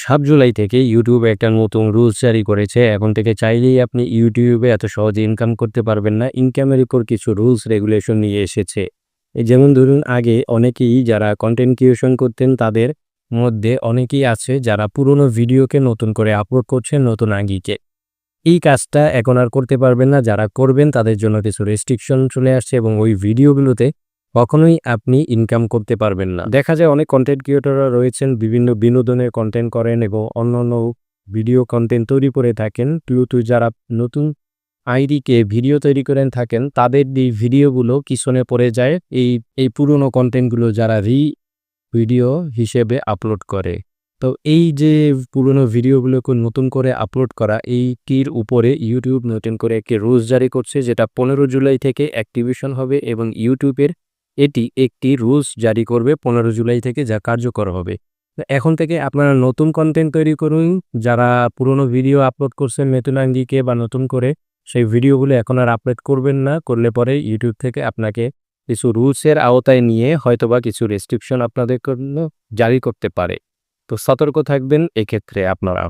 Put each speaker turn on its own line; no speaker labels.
সাত জুলাই থেকে ইউটিউবে একটা নতুন রুলস জারি করেছে। এখন থেকে চাইলেই আপনি ইউটিউবে এত সহজে ইনকাম করতে পারবেন না। ইনকামের উপর কিছু রুলস রেগুলেশন নিয়ে এসেছে। যেমন ধরুন, আগে অনেকেই যারা কন্টেন্ট ক্রিয়েশন করতেন, তাদের মধ্যে অনেকেই আছে যারা পুরনো ভিডিওকে নতুন করে আপলোড করছেন নতুন আঙ্গিকে এই কাজটা এখন আর করতে পারবেন না। যারা করবেন, তাদের জন্য কিছু রেস্ট্রিকশন চলে আসছে এবং ওই ভিডিওগুলোতে কখনোই আপনি ইনকাম করতে পারবেন না। দেখা যায় অনেক কন্টেন্ট ক্রিয়েটররা রয়েছেন, বিভিন্ন বিনোদনের কন্টেন্ট করেন এবং অন্যান্য ভিডিও কন্টেন্ট তৈরি করে থাকেন। কিন্তু যারা নতুন আইডিকে ভিডিও তৈরি করেন থাকেন, তাদের এই ভিডিওগুলো পিছনে পড়ে যায়। এই এই পুরনো কন্টেন্টগুলো যারা রি ভিডিও হিসেবে আপলোড করে। তো এই যে পুরনো ভিডিওগুলোকে নতুন করে আপলোড করা এইটির উপরে ইউটিউব নতুন করে একটি রুলস জারি করছে, যেটা পনেরো জুলাই থেকে অ্যাক্টিভেশন হবে এবং ইউটিউবের এটি একটি রুলস জারি করবে পনেরো জুলাই থেকে যা কার্যকর হবে। এখন থেকে আপনারা নতুন কন্টেন্ট তৈরি করুন। যারা পুরনো ভিডিও আপলোড করছেন নতুন আঙ্গিকে বা নতুন করে, সেই ভিডিওগুলো এখন আর আপলোড করবেন না। করলে পরে ইউটিউব থেকে আপনাকে কিছু রুলসের আওতায় নিয়ে হয়তোবা কিছু রেস্ট্রিকশন আপনাদের জন্য জারি করতে পারে। তো সতর্ক থাকবেন এক্ষেত্রে আপনারা।